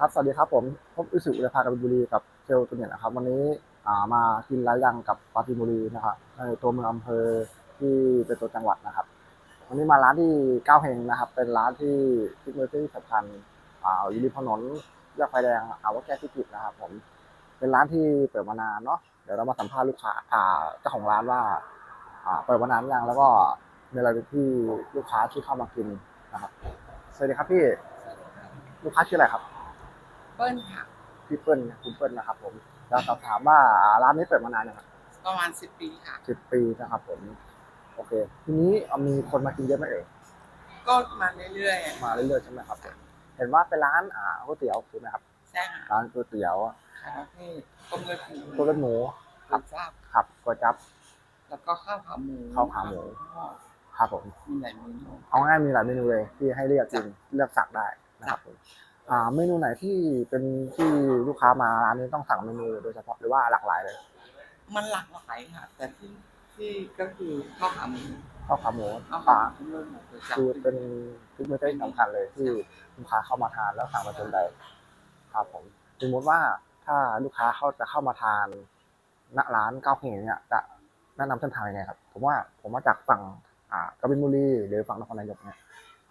ครับสวัสดีครับผมพบอิสุอุรพากบิบุรีกับเซลตัวเนี่ยนะครับ วันนี้มากินไร้ยังกับปราจีนบุรีนะครับในตัวเมืองอำเภอที่เป็นตัวจังหวัดนะครับ วันนี้มาร้านที่ก้าวเฮงนะครับ เป็นร้านที่เทคโนโลยีสำคัญอ่าอยู่ริมถนนแยกไฟแดงอ่าวว่าแก้ที่ผิดนะครับ ผม เป็นร้านที่เปิดมานานเนาะเดี๋ยวเรามาสัมภาษณ์ลูกค้าอ่าเจ้าของร้านว่าอ่าเปิดมานานยังแล้วก็มีอะไรที่ลูกค้าที่เข้ามากินนะครับสวัสดีครับพี่ลูกค้าชื่ออะไรครับ เปิ้ลค่ะ พี่เปิ้ลคุณเปิ้ลนะครับผมแล้วสอบถามว่าร้านนี้เปิดมานานยังครับประมาณสิบปีค่ะ สิบปีนะครับผม โอเค ทีนี้เอามีคนมากินเยอะไหมเอ่ย ก็มาเรื่อยๆอะมาเรื่อยๆใช่ไหมครับผมเห็นว่าเป็นร้านอ่าก๋วยเตี๋ยวถูกไหมครับ ใช่ค่ะ ร้านก๋วยเตี๋ยวขายประเภทต้มเลือดหมูต้มเลือดหมูก๋วยจั๊บขับก๋วยจั๊บแล้วก็ข้าวขาหมู ข้าวขาหมู ครับผม มีหลายเมนู เอาง่ายมีหลายเมนูเลยที่ให้เลือกกิน เลือกสั่งได้นะครับผม อ่าเมนูไหนที่เป็นที่ลูกค้ามาร้านนี้ต้องสั่งเมนูโดยเฉพาะหรือว่าหลากหลายเลยมันหลากหลายค่ะ แต่ที่ที่ก็คือข้าวขาหมูข้าวขาหมูข้าวปขาลาหมูต้มเลือดหมูก๋วยจั๊บคือเป็นทุกเมนูที่สำคัญเลยที่ลูกค้าเข้ามาทานแล้วสั่งมาจนใดครับผมสมมติว่าถ้าลูกค้าเขาจะเข้ามาทานณร้านก้าวเพงเนี่ยจะแนะนำเส้นทางยังไงครับ ผมว่าผมมาจากฝั่งอ่ากบินบุรีหรือฝั่งนครนายกเนี่ย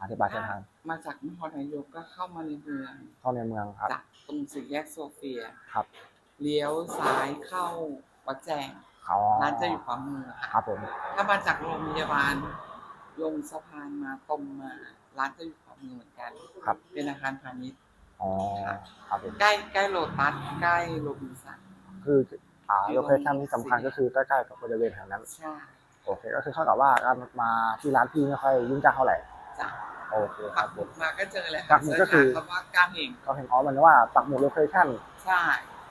อธิบายเส้นทางมาจากนครนายกก็เข้ามาในเมือง เข้าในเมืองครับ จากตรงสี่แยกโซเฟียครับ เลี้ยวซ้ายเข้าวัดแจงเขาร้านจะอยู่ขวามือคค่ะรับผม ถ้ามาจากโรงพยาบาลลงสะพานมาตรงมาร้านจะอยู่ขวามือเหมือนกันครับ เป็นอาคารพาณิชย์อ๋อครับผมใกล้ใกล้โลตัสใกล้โรบินสันคืออ่าโลเคชั่นที่สำคัญก็คือใกล้ๆกับบริเวณแถวนั้นใช่โอเคก็คือเข้ากับว่าการมาที่ร้านพี่ไม่ค่อยยุ่งยากเท่าไหร่จ้ะ โอเคคปัรักบหผมุม ดมาก็เจอเลยปักหมุดก็คือคำว่าก้างเองก็เห็นอ๋อมันว่าปักหมุดโลเคชั่นใช่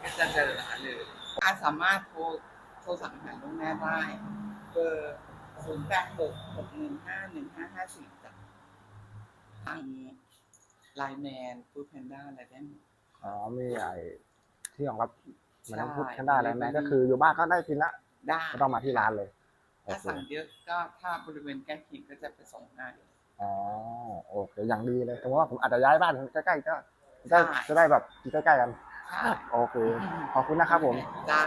ก็จะเจอร้านเลยอาสามารถโทรโทรสั่งอาหารล่วงหน้าได้เบอร์ศูนย์แปดหกหกหนึ่งห้าหนึ่งห้าห้าสี่จ้ะทางไลน์แมนฟู้ดแพนด้าอะไรได้หมด อ๋อมีไอ้ที่รองรับเหมือนใช่พูดกันได้แล้วแม่ก็คืออยู่บ้านก็ได้กินละได้ ไม่ต้องมาที่ร้านเลยโอถ้าเคสั่งเยอะก็ถ้าบริเวณใกล้เคียงก็จะไปส่งให้ อ๋อโอเคอย่างดีเลยสมมติว่าผมอาจจะย้ายบ้านใกล้ๆก็จะได้ใช่จะได้แบบอยู่ใกล้ๆกัน ใช่โอเค ขอบคุณนะครับผม จ้า